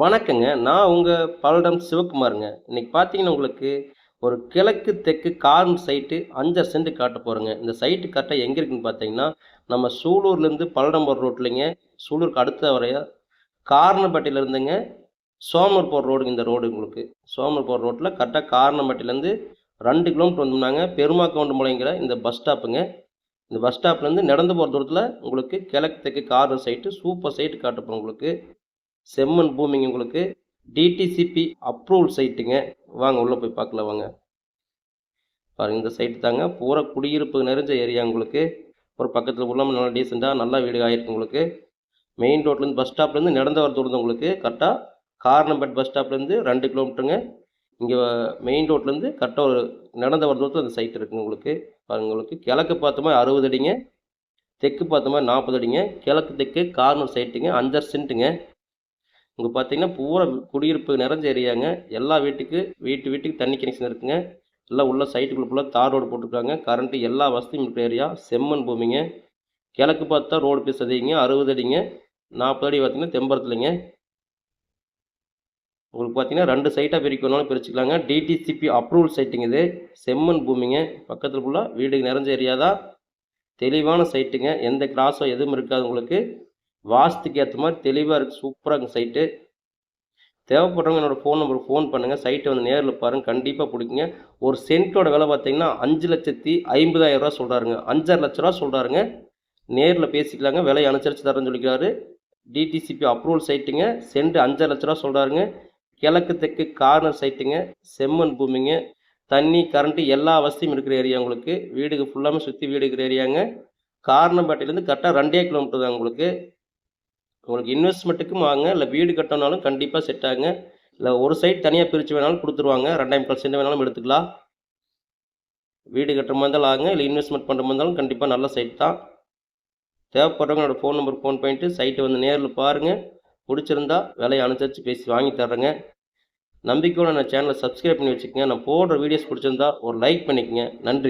வணக்கங்க. நான் உங்கள் பல்லடம் சிவகுமாருங்க. இன்னைக்கு பார்த்தீங்கன்னா, உங்களுக்கு ஒரு கிழக்கு, தெற்கு கார்ன் சைட்டு அஞ்சரை சென்ட் காட்ட போகிறேங்க இந்த சைட்டு கரெக்டாக எங்கே இருக்குன்னு பார்த்தீங்கன்னா, நம்ம சூலூர்லேருந்து பல்லடம் போகிற ரோட்லைங்க. சூலூருக்கு அடுத்த வரைய காரணம்பட்டியில இருந்துங்க சோமர் போகிற ரோடுங்க இந்த ரோடு உங்களுக்கு. சோமர் போகிற ரோட்டில் கரெக்டாக காரணம்பட்டியிலேருந்து 2 கிலோமீட்டர் வந்தோம்னாங்க பெருமாக்கவுண்டம்பாளையங்கிற இந்த பஸ் ஸ்டாப்புங்க. இந்த பஸ் ஸ்டாப்லேருந்து நடந்து போகிற தூரத்தில் உங்களுக்கு கிழக்கு, தெற்கு கார்னர் சைட்டு சூப்பர் சைட்டு காட்டப்போம் உங்களுக்கு. செம்மண் பூமிங்க உங்களுக்கு. டிடிசிபி அப்ரூவல் சைட்டுங்க. வாங்க உள்ளே போய் பார்க்கலாம் வாங்க. பாருங்க இந்த சைட்டு தாங்க. பூரா குடியிருப்பு நிறைஞ்ச ஏரியா உங்களுக்கு. ஒரு பக்கத்தில் உள்ளாமல் நல்லா டீசெண்டாக நல்லா வீடு ஆகிருக்கு உங்களுக்கு. மெயின் ரோட்லேருந்து பஸ் ஸ்டாப்லேருந்து நடந்து வர தூரம் உங்களுக்கு. கரெக்டாக கார்னம்பேட் பஸ் ஸ்டாப்லேருந்து ரெண்டு கிலோமீட்டருங்க. இங்கே மெயின் ரோட்லேருந்து கரெக்டாக ஒரு நடந்து வர தூரத்தில் அந்த சைட் இருக்குங்க உங்களுக்கு. பாருங்க உங்களுக்கு கிழக்கு பார்த்தோமா 60 அடிங்க. தெற்கு பார்த்தோமா 40 அடிங்க. கிழக்கு, தெற்கு கார்னர் சைட்டுங்க. அஞ்சர் சென்ட்டுங்க. இங்கே பார்த்தீங்கன்னா, பூரா குடியிருப்பு நிறைஞ்ச ஏரியாங்க. எல்லா வீட்டுக்கு வீட்டு வீட்டுக்கு தண்ணி கனெக்ஷன் இருக்குங்க. எல்லாம் உள்ள சைட்டுக்குள்ளே ஃபுல்லாக தார் ரோடு போட்டிருக்காங்க கரண்ட்டு எல்லா வசதியும் இருக்கிற ஏரியா. செம்மண் பூமிங்க. கிழக்கு பார்த்தா ரோடு பீஸ் அதிகங்க. 60 அடிங்க. 40 அடி பார்த்தீங்கன்னா தெம்பரத்துலைங்க உங்களுக்கு பார்த்தீங்கன்னா ரெண்டு சைட்டாக பிரிக்கணும்னாலும் பிரிச்சுக்கலாங்க. டிடிசிபி அப்ரூவல் சைட்டுங்க இது. செம்மண் பூமிங்க. பக்கத்தில் ஃபுல்லாக வீடு நிறைஞ்ச ஏரியா தான். தெளிவான சைட்டுங்க. எந்த கிராஸோ எதுவும் இருக்காது உங்களுக்கு. வாஸ்துக்கு ஏற்ற மாதிரி தெளிவாக இருக்குது சூப்பராக இருக்குங்க சைட்டு. தேவைப்படுறவங்க என்னோடய ஃபோன் நம்பருக்கு ஃபோன் பண்ணுங்க. சைட்டை வந்து நேரில் பாருங்கள் கண்டிப்பாக பிடிக்குங்க ஒரு சென்ட்டோட விலை பார்த்தீங்கன்னா, அஞ்சு லட்சத்தி 5,50,000 சொல்றாருங்க. 5,50,000 லட்ச சொல்கிறாருங்க நேரில் பேசிக்கலாங்க. விலைய அனுசரித்து தரேன்னு சொல்லிக்கிறாரு டிடிசிபி அப்ரூவல் சைட்டுங்க. சென்ட் அஞ்சரை லட்ச ரூபா சொல்கிறாருங்க கிழக்கு, தெற்கு கார்னர் சைட்டுங்க. செம்மண் பூமிங்க. தண்ணி, கரண்ட்டு எல்லா வசதியும் இருக்கிற ஏரியா உங்களுக்கு. வீடுக்கு ஃபுல்லாமே சுற்றி வீடு இருக்கிற ஏரியாங்க. காரணம்பேட்டையிலேருந்து கரெக்டாக ரெண்டே கிலோமீட்டர் தான் உங்களுக்கு. உங்களுக்கு இன்வெஸ்ட்மெண்ட்டுக்கும் வாங்க. இல்லை வீடு கட்டணும்னாலும் கண்டிப்பாக செட் ஆகுங்க. இல்லை ஒரு சைட் தனியாக பிரிச்சு வேணாலும் குடுத்துருவாங்க. 2 சென்ட் வேணாலும் எடுத்துக்கலாம். வீடு கட்டுற மாதிரி இருந்தாலும் ஆகுங்க. இல்லை இன்வெஸ்ட்மெண்ட் பண்ணுற மாதிரி இருந்தாலும் கண்டிப்பாக நல்ல சைட் தான். தேவைப்படுறவங்களோட என்னோட ஃபோன் நம்பர் ஃபோன் பண்ணிட்டு சைட்டை வந்து நேரில் பாருங்கள் பிடிச்சிருந்தா விலையை அனுசரித்து பேசி வாங்கி தர்றேங்க. நம்பிக்கையோட நான் சேனலை சப்ஸ்கிரைப் பண்ணி வச்சுக்கோங்க நான் போடுற வீடியோஸ் பிடிச்சிருந்தா ஒரு லைக் பண்ணிக்கோங்க நன்றி.